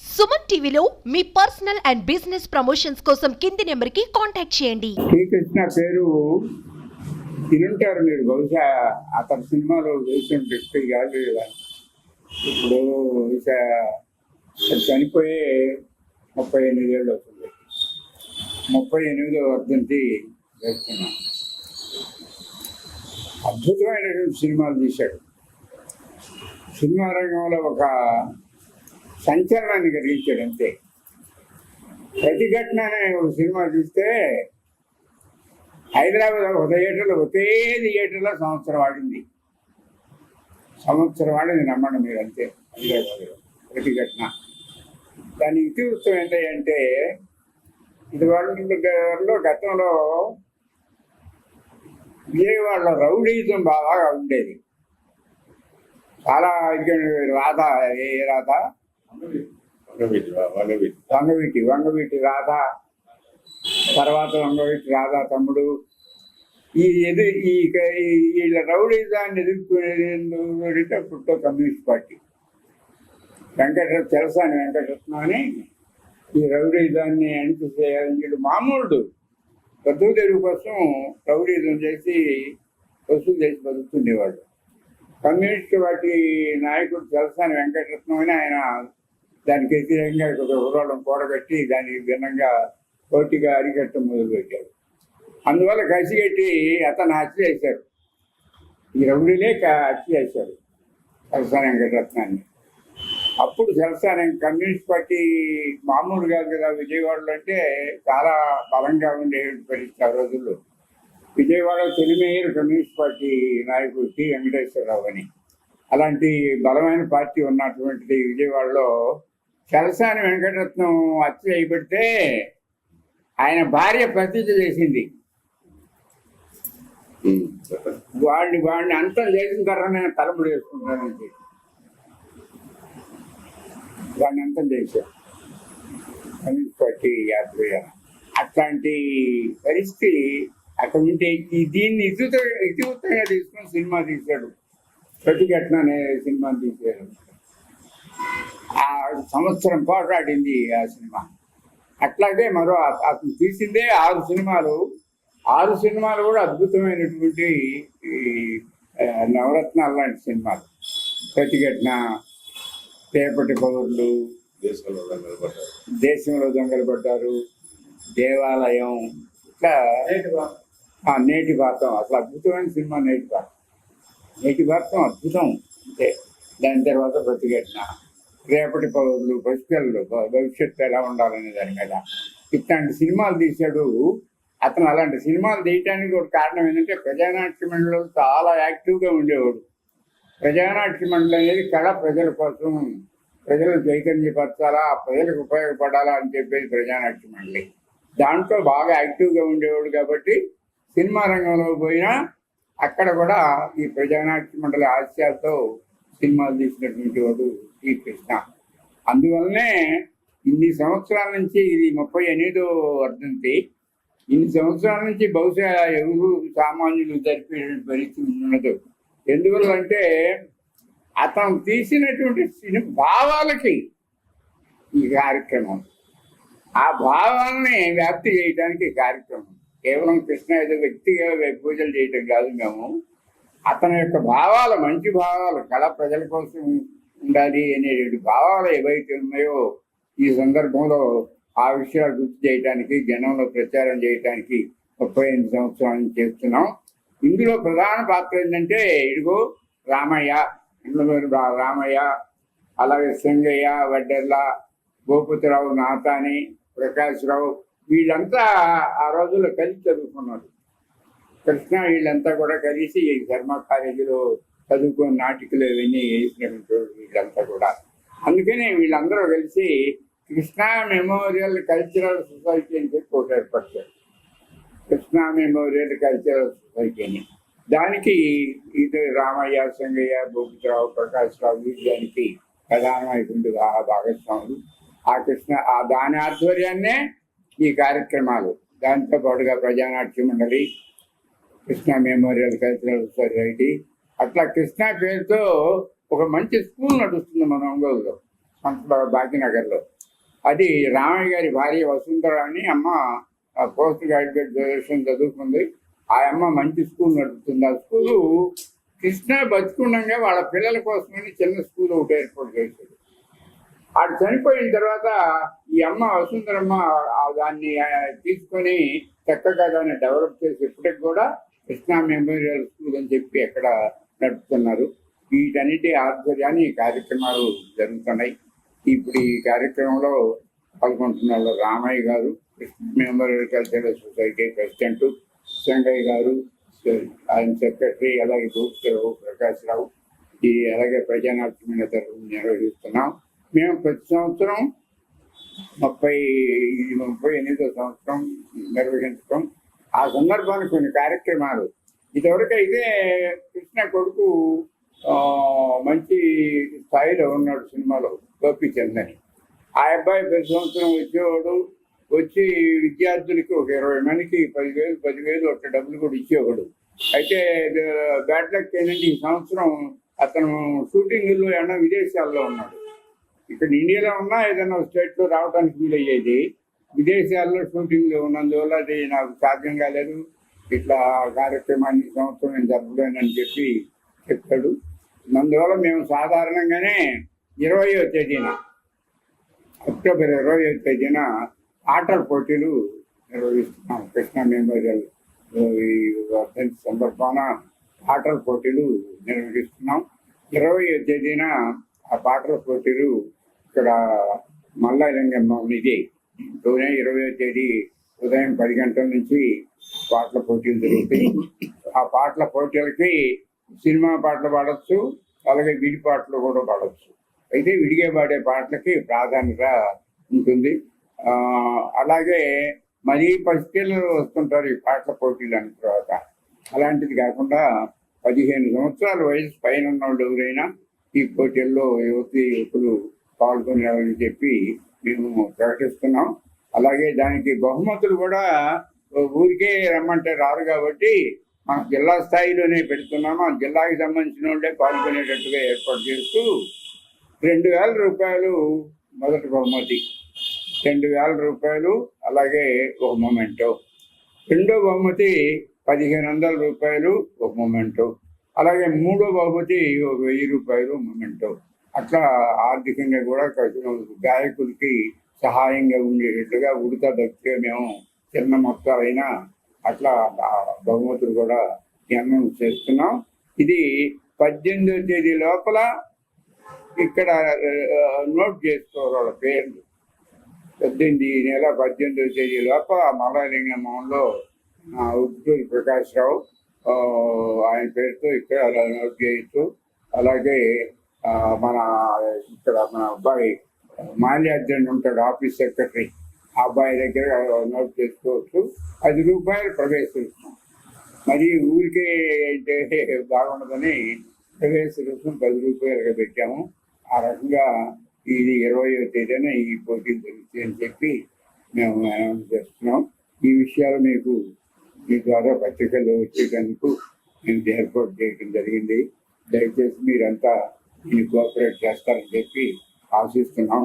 సుమన్ టీవీలో మీ personal and business promotions కోసం కింది నెంబర్కి కాంటాక్ట్ చేయండి. శ్రీకృష్ణ పేరు తినుంటారు మీరు బహుశా అతని సినిమాలో వేసిన వ్యక్తి కాదు కదా. ఇప్పుడు బహుశా చనిపోయే ముప్పై ఎనిమిది ఏళ్ళు అవుతుంది. ముప్పై ఎనిమిదో వర్ధంతి వేస్తున్నాం అద్భుతమైనటువంటి సినిమాలు తీశాడు. సినిమా రంగంలో ఒక సంచలనాన్ని కలిగించాడు అంతే. ప్రతిఘటన అనే ఒక సినిమా చూస్తే హైదరాబాద్ ఒక థియేటర్లో ఒకే థియేటర్లో సంవత్సరం ఆడింది సంవత్సరం ఆడింది నమ్మండి మీరు అంతే. హైదరాబాద్లో ప్రతిఘటన. దాని ఇతివృత్తం ఏంటంటే ఇది వాళ్ళలో గతంలో విజయవాడలో రౌడీజం బాగా ఉండేది. చాలా ఇది రాధ ఏ రాధ? వంగవీటి వంగవీటి. రాధ. తర్వాత వంగవీటి రాధా తమ్ముడు. ఈ ఎదు ఈ వీళ్ళ రౌడీజాన్ని ఎదుర్కొనేందుకు పుట్టో కమ్యూనిస్ట్ పార్టీ. వెంకటరత్న తెలుసాని వెంకటరత్నం అని ఈ రౌడీజాన్ని అణిచిసేయాలని వీడు మామూలు బతుకు తెరువు కోసం రౌడీజం చేసి వసూలు చేసి బతుకుతుండేవాడు. కమ్యూనిస్ట్ పార్టీ నాయకుడు తెలుసాని వెంకటరత్నం అని ఆయన దానికి వ్యతిరేకంగా ఒక ఉరాళం కూడగట్టి దానికి భిన్నంగా పోటీగా అరికట్టడం మొదలుపెట్టారు. అందువల్ల కసిగట్టి అతను హత్య చేశారు ఈ రౌడీలే హత్య చేశారు సరసాని వెంకటరత్నాన్ని. అప్పుడు సరసాని కమ్యూనిస్ట్ పార్టీ మామూలు కాదు కదా విజయవాడలో అంటే చాలా బలంగా ఉండే పరిస్థితి ఆ రోజుల్లో. విజయవాడ తొలి మేయర్ కమ్యూనిస్ట్ పార్టీ నాయకుడు టి. వెంకటేశ్వరరావు అని. అలాంటి బలమైన పార్టీ ఉన్నటువంటిది విజయవాడలో చలసాని వెంకటరత్నం హత్య చేయబడితే ఆయన భార్య ప్రతిజ్ఞ చేసింది. వాడిని వాడిని అంతం చేసిన తర్వాత నేను తలముడు వేసుకుంటానని చెప్పి. వాడిని అంతం చేశాను. పట్టి యాత్ర అట్లాంటి పరిస్థితి అక్కడ ఉంటే దీన్ని ఇతివృత ఇతివృత్తంగా తీసుకుని సినిమా తీశాడు. ప్రతిఘటన అనే సినిమా తీశాడు. సంవత్సరం పాటు ఆడింది ఆ సినిమా. అట్లాగే మరో అతను తీసిందే ఆరు సినిమాలు. ఆరు సినిమాలు కూడా అద్భుతమైనటువంటి నవరత్నాలు లాంటి సినిమాలు. ప్రతిఘటన రేపటి పౌరులు దేశంలో దొంగలు పడ్డారు దేవాలయం ఇట్లా ఆ, నేటి భారతం. అసలు అద్భుతమైన సినిమా నేటి భారతం. నేటి భారతం అద్భుతం. అంతే దాని తర్వాత ప్రతిఘటన రేపటి పౌరులు పసిపిల్లలు భవిష్యత్తు ఎలా ఉండాలనే దాని మీద. ఇట్లాంటి సినిమాలు తీశాడు. అతను అలాంటి సినిమాలు తీయటానికి ఒక కారణం ఏంటంటే ప్రజానాట్య మండలిలో చాలా యాక్టివ్గా ఉండేవాడు. ప్రజానాట్య మండలి అనేది కళ ప్రజల కోసం ప్రజలు చైతన్యపరచాలా ప్రజలకు ఉపయోగపడాలా అని చెప్పేది ప్రజానాట్య మండలి. దాంట్లో బాగా యాక్టివ్గా ఉండేవాడు కాబట్టి సినిమా రంగంలో పోయినా అక్కడ కూడా ఈ ప్రజానాట్య మండలి ఆశయాలతో సినిమాలు తీసినటువంటి వాడు ఈ కృష్ణ. అందువల్లనే ఇన్ని సంవత్సరాల నుంచి ఇది ముప్పై ఎనిమిదో వర్ధంతి. ఇన్ని సంవత్సరాల నుంచి బహుశా ఎవరు సామాన్యులు జరిపే పరిస్థితి ఉండదు. ఎందువల్ల అంటే అతను తీసినటువంటి సినిమా భావాలకి ఈ కార్యక్రమం. ఆ భావాలని వ్యాప్తి చేయడానికి కార్యక్రమం. కేవలం కృష్ణ ఏదో వ్యక్తిగా పూజలు చేయటం కాదు మేము. అతని యొక్క భావాలు మంచి భావాలు కళ ప్రజల కోసం ఉండాలి అనేటువంటి భావాలు ఏవైతే ఉన్నాయో ఈ సందర్భంలో ఆ విషయాలు గుర్తు చేయడానికి జనంలో ప్రచారం చేయడానికి ముప్పై ఎనిమిది సంవత్సరాలు చేస్తున్నాం. ఇందులో ప్రధాన పాత్ర ఏంటంటే ఇడుగు రామయ్య ఇందులో రామయ్య అలాగే సంగయ్య వడ్డెర్ల గోపతిరావు నాతాని ప్రకాశ్రావు వీళ్ళంతా ఆ రోజుల్లో కలిసి చదువుకున్నారు. కృష్ణ వీళ్ళంతా కూడా కలిసి ఈ ధర్మ కాలేజీలో చదువుకుని నాటికలు ఇవన్నీ వేసినటువంటి వీళ్ళంతా కూడా. అందుకనే వీళ్ళందరూ కలిసి కృష్ణా మెమోరియల్ కల్చరల్ సొసైటీ అని చెప్పి ఒకటి ఏర్పరిచారు. కృష్ణా మెమోరియల్ కల్చరల్ సొసైటీ అని. దానికి ఇది రామయ్య సంగయ్య గోపిరావు ప్రకాష్ రావు దానికి ప్రధానమైనటువంటి భాగస్వాములు. ఆ కృష్ణ ఆ దాని ఆధ్వర్యాన్నే ఈ కార్యక్రమాలు. దాంతో పాటుగా ప్రజానాట్య మండలి కృష్ణ మెమోరియల్ కల్చరల్ సొసైటీ. అట్లా కృష్ణ పేరుతో ఒక మంచి స్కూల్ నడుస్తుంది మన ఒంగోలులో సంస్థ భాగ్యనగర్లో. అది రామయ్య గారి భార్య వసుంధర అని అమ్మ పోస్ట్ గ్రాడ్యుయేట్ గ్రాడ్యుయేషన్ చదువుకుంది. ఆ అమ్మ మంచి స్కూల్ నడుపుతుంది. ఆ స్కూలు కృష్ణ బతుకుండగా వాళ్ళ పిల్లల కోసమని చిన్న స్కూల్ ఒకటి ఏర్పాటు చేశాడు ఆడు చనిపోయిన తర్వాత ఈ అమ్మ వసుంధరమ్మ ఆ దాన్ని తీసుకొని చక్కగా దాన్ని డెవలప్ చేసి ఇప్పటికి కూడా కృష్ణా మెమోరియల్ స్కూల్ అని చెప్పి ఎక్కడ నడుపుతున్నారు. వీటన్నిటి ఆధ్వర్యాన్ని ఈ కార్యక్రమాలు జరుగుతున్నాయి. ఇప్పుడు ఈ కార్యక్రమంలో పాల్గొంటున్న Ramaiah garu Krishna memorial cultural society president Sangaiah garu ఆయన సెక్రటరీ అలాగే భూపతిరావు ప్రకాశ్రావు ఈ అలాగే ప్రజానాట్యమైన తరఫున నిర్వహిస్తున్నాం. మేము ప్రతి సంవత్సరం ముప్పై ముప్పై ఎనిమిదో సంవత్సరం నిర్వహించడం ఆ సందర్భానికి కొన్ని కార్యక్రమాలు. ఇదివరకైతే కృష్ణ కొడుకు మంచి స్థాయిలో ఉన్నాడు సినిమాలో గోపీచంద్ అని ఆ అబ్బాయి ప్రతి సంవత్సరం వచ్చేవాడు వచ్చి విద్యార్థులకి ఒక ఇరవై మందికి పదివేలు పదివేలు ఒక డబ్బులు కూడా ఇచ్చేవాడు. అయితే బ్యాడ్ లక్ ఏంటంటే ఈ సంవత్సరం అతను షూటింగ్లో ఏమన్నా విదేశాల్లో ఉన్నాడు. ఇక్కడ ఇండియాలో ఉన్నా ఏదైనా స్టేట్లో రావడానికి వీలయ్యేది. విదేశాల్లో షూటింగ్లు ఉన్నందువల్ల అది నాకు సాధ్యం కాలేదు. ఇట్లా కార్యక్రమాన్ని సంవత్సరం నేను జరపలేనని చెప్పి చెప్పాడు అందువల్ల మేము సాధారణంగానే ఇరవయో తేదీన అక్టోబర్ ఇరవయో తేదీన ఆటల పోటీలు నిర్వహిస్తున్నాం. కృష్ణా మెమోరియల్ ఈ వర్ధంతి సందర్భాన ఆటల పోటీలు నిర్వహిస్తున్నాం. ఇరవై తేదీన ఆ పాటల పోటీలు ఇక్కడ మల్లాలింగమ్మ ఇది జూలై ఇరవై తేదీ ఉదయం పది గంటల నుంచి పాటల పోటీలు జరుగుతాయి. ఆ పాటల పోటీలకి సినిమా పాటలు పాడచ్చు అలాగే విడి పాటలు కూడా పాడచ్చు. అయితే విడిగా పాడే పాటలకి ప్రాధాన్యత ఉంటుంది. అలాగే మరీ పసిపిల్లలు వస్తుంటారు ఈ పాటల పోటీలు అన్న తర్వాత. అలాంటిది కాకుండా పదిహేను సంవత్సరాల వయసు పైన ఉన్న వాళ్ళు ఎవరైనా ఈ పోటీల్లో యువతి యువకులు పాల్గొనేవారని చెప్పి మేము ప్రకటిస్తున్నాం. అలాగే దానికి బహుమతులు కూడా ఊరికే రమ్మంటే రారు కాబట్టి మన జిల్లా స్థాయిలోనే పెడుతున్నాము. ఆ జిల్లాకి సంబంధించిన వాళ్ళే పాల్గొనేటట్టుగా ఏర్పాటు చేస్తూ రెండు వేల రూపాయలు మొదటి బహుమతి. రెండు వేల రూపాయలు అలాగే ఒక మొమెంటో. రెండో బహుమతి పదిహేను వందల రూపాయలు ఒక మొమెంటో. అలాగే మూడో బహుమతి ఒక వెయ్యి రూపాయలు మొమెంటో. అట్లా ఆర్థికంగా కూడా గాయకులకి సహాయంగా ఉండేటట్టుగా ఉడత భక్తిగా మేము చిన్న మొత్తాలైనా అట్లా బహుమతులు కూడా జ్ఞానం చేస్తున్నాం. ఇది పద్దెనిమిదో తేదీ లోపల ఇక్కడ నోట్ చేసుకోవాలి వాళ్ళ పేర్లు. పద్దెనిమిది నెల పద్దెనిమిదో తేదీ లోపల మలలింగంలో ఉద్దూరి ప్రకాష్ రావు ఆయన పేరుతో ఇక్కడ అలా నోట్ చేయొచ్చు అలాగే మన ఇక్కడ మన అబ్బాయి మాల్యార్జున్ ఉంటాడు ఆఫీస్ సెక్రటరీ. ఆ అబ్బాయి దగ్గర నోట్ చేసుకోవచ్చు. పది రూపాయలు ప్రవేశం మరి ఊరికే బాగుండదని ప్రవేశ రుసుము పది రూపాయలుగా పెట్టాము. ఆ రకంగా ఇది ఇరవయో తేదీన ఈ పోటీ జరుగుతుంది అని చెప్పి మేము అనౌన్స్ చేస్తున్నాం. ఈ విషయాలు మీకు మీ ద్వారా పత్రికల్లో వచ్చేటందుకు మేము ఏర్పాటు చేయడం జరిగింది. దయచేసి మీరంతా దీన్ని కోఆపరేట్ చేస్తారని చెప్పి ఆశిస్తున్నాం